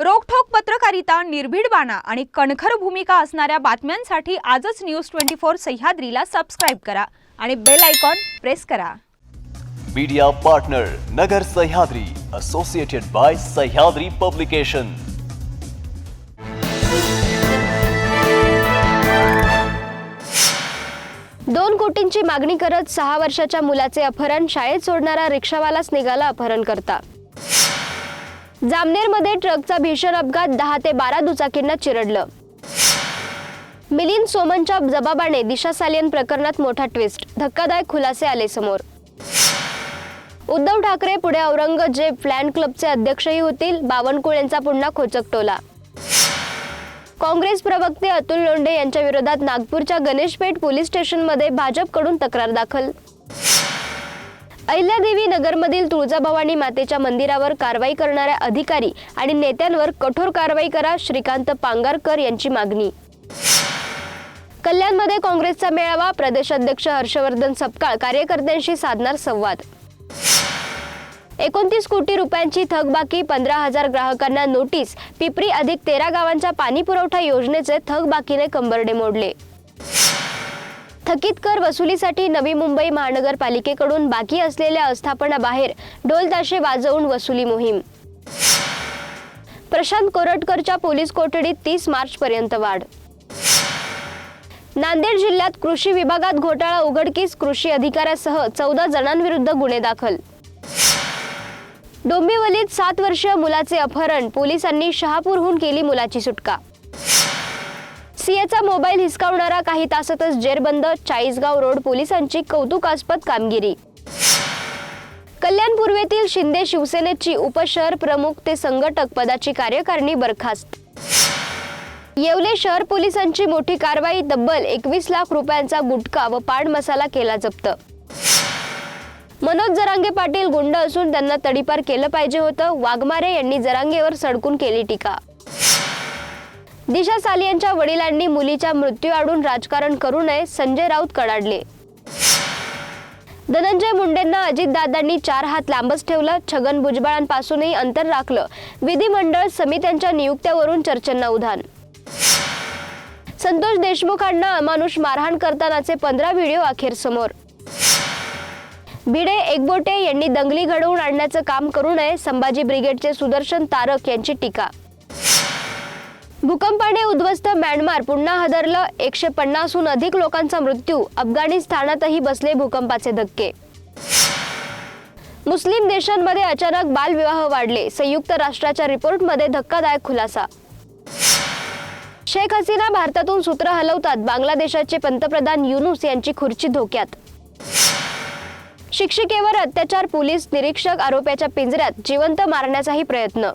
रोखठोक पत्रकारिता निर्भीड बाणा आणि कणखर भूमिका असणाऱ्या बातम्यांसाठी आजच न्यूज ट्वेंटी फोर सह्याद्रीला सबस्क्राईब करा आणि बेल आयकॉन प्रेस करा. Media partner Nagar Sahyadri associated by Sahyadri publication दोन कोटींची मागणी करत सहा वर्षाच्या मुलाचे अपहरण शाळेत सोडणारा रिक्षावालाच निघाला अपहरण करता जामनेरमध्ये ट्रकचा भीषण अपघात दहा ते बारा दुचाकींना चिरडलं. मिलिंद सोमनच्या जबाबाने दिशा सालियन प्रकरणात मोठा ट्विस्ट धक्कादायक खुलासे आले समोर. उद्धव ठाकरे पुढे औरंगजेब फ्लॅन क्लबचे अध्यक्षही होतील. बावनकुळेंचा पुन्हा खोचक टोला काँग्रेस प्रवक्ते अतुल लोंढे यांच्या विरोधात नागपूरच्या गणेशपेठ पोलीस स्टेशनमध्ये भाजपकडून तक्रार दाखल. अहिल्यादेवी नगरमधील तुळजाभवानी मातेच्या मंदिरावर कारवाई करणाऱ्या अधिकारी आणि नेत्यांवर कठोर कारवाई करा श्रीकांत पांगारकर यांची मागणी. कल्याणमध्ये काँग्रेसचा मेळावा प्रदेशाध्यक्ष हर्षवर्धन सपकाळ कार्यकर्त्यांशी साधणार संवाद. एकोणतीस कोटी रुपयांची थकबाकी पंधरा हजार ग्राहकांना नोटीस पिपरी अधिक तेरा गावांच्या पाणी पुरवठा योजनेचे थकबाकीने कंबरडे मोडले. थकीत कर वसुलीसाठी नवी मुंबई महानगरपालिकेकडून बाकी असलेल्या आस्थापनाबाहेर ढोलताशे वाजवून वसुली मोहीम. प्रशांत कोरटकरच्या पोलीस कोठडीत तीस मार्च पर्यंत वाढ. नांदेड जिल्ह्यात कृषी विभागात घोटाळा उघडकीस कृषी अधिकाऱ्यासह चौदा जणांविरुद्ध गुन्हे दाखल. डोंबिवलीत सात वर्षीय मुलाचे अपहरण पोलिसांनी शहापूरहून केली मुलाची सुटका. सीएचा मोबाईल हिसकावणारा काही तासातच जेरबंद चाळीसगाव रोड पोलिसांची कौतुकास्पद कामगिरी. कल्याण पूर्वेतील शिंदे शिवसेनेची उपशहर प्रमुख ते संघटक पदाची कार्यकारिणी बरखास्त. येवले शहर पोलिसांची मोठी कारवाई तब्बल एकवीस लाख रुपयांचा गुटखा व पान मसाला केला जप्त. मनोज जरांगे पाटील गुंड असून त्यांना तडीपार केलं पाहिजे होतं वाघमारे यांनी जरांगेवर सडकून केली टीका. दिशा सालियांच्या वडिलांनी मुलीच्या मृत्यू आडून राजकारण करू नये संजय राऊत कडाडले. धनंजय मुंडेंना अजितदादांनी चार हात लांबच ठेवलं छगन भुजबळांपासूनही अंतर राखलं. विधिमंडळ समित्यांच्या नियुक्त्यावरून चर्चांना उधाण. संतोष देशमुखांना अमानुष मारहाण करतानाचे पंधरा व्हिडिओ अखेर समोर. भिडे एकबोटे यांनी दंगली घडवून आणण्याचं काम करू नये संभाजी ब्रिगेडचे सुदर्शन तारक यांची टीका. भूकंपाने उद्ध्वस्त म्यानमार. पुन्हा हादरलं एकशे पन्नासहून अधिक लोकांचा मृत्यू. अफगाणिस्तानातही बसले भूकंपाचे धक्के. मुस्लिम देशांमध्ये अचानक बालविवाह वाढले. संयुक्त राष्ट्राच्या रिपोर्टमध्ये धक्कादायक खुलासा. शेख हसीना भारतातून सूत्र हलवतात. बांगलादेशाचे पंतप्रधान युनुस यांची खुर्ची धोक्यात. शिक्षिकेवर अत्याचार पोलीस निरीक्षक आरोप्याच्या पिंजऱ्यात. जिवंत मारण्याचाही प्रयत्न.